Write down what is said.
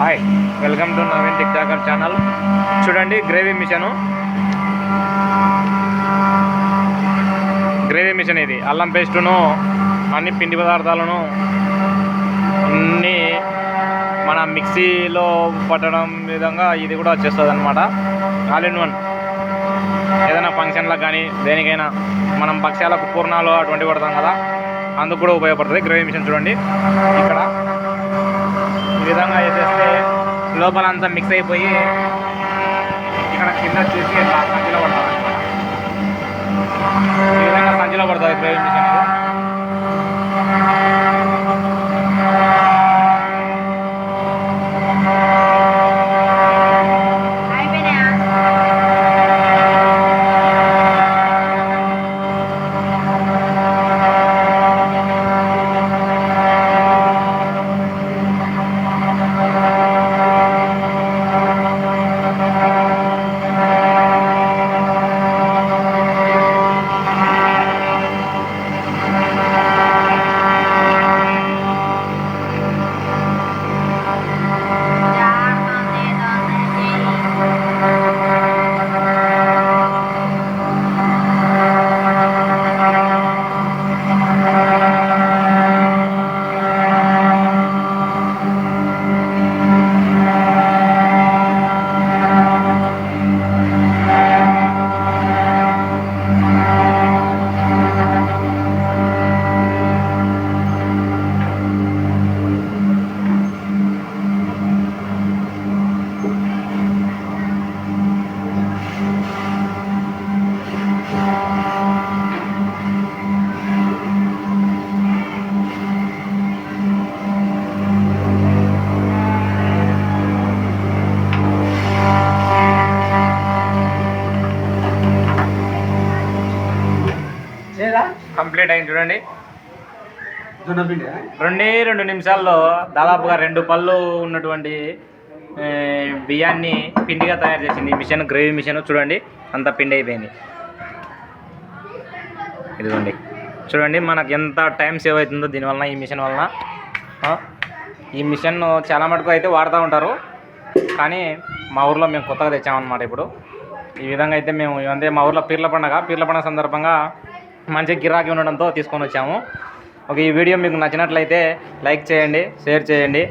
Hi welcome to Naveen tick talker channel చూడండి gravy machine gravy machine ఇది. అల్లం పేస్టును అన్ని పిండి పదార్థాలను అన్ని మన మిక్సీలో పట్టడం విధంగా ఇది కూడా వచ్చేస్తుంది అనమాట ఆల్ ఇన్ వన్ ఏదైనా ఫంక్షన్లకు కానీ దేనికైనా మనం పక్షాలకు పూర్ణాలు అటువంటి పడతాం కదా అందుకు కూడా ఉపయోగపడుతుంది. గ్రేవీ మిషన్ చూడండి. ఇక్కడ విధంగా వేసేస్తే లోపల అంతా మిక్స్ అయిపోయి ఇక్కడ కింద చూసి ఇట్లా సంచిలో కంప్లీట్ అయింది చూడండి. రెండే రెండు నిమిషాల్లో దాదాపుగా రెండు పళ్ళు ఉన్నటువంటి బియ్యాన్ని పిండిగా తయారు చేసింది. ఈ మిషన్ గ్రేవీ మిషన్. చూడండి అంత పిండి అయిపోయింది. ఇదిగోండి. చూడండి మనకు ఎంత టైం సేవ్ అవుతుందో దీనివలన ఈ మిషన్ వలన. ఈ మిషన్ చాలా మటుకు అయితే వాడుతూ ఉంటారు. కానీ మా ఊర్లో మేము కొత్తగా తెచ్చామన్నమాట ఇప్పుడు. ఈ విధంగా అయితే మేము అంటే మా ఊర్లో పీర్ల పండగ. పీర్ల పండగ సందర్భంగా మంచి గిరాకీ ఉండడంతో తీసుకొని వచ్చాము. ఒక ఈ వీడియో మీకు నచ్చినట్లయితే లైక్ చేయండి షేర్ చేయండి.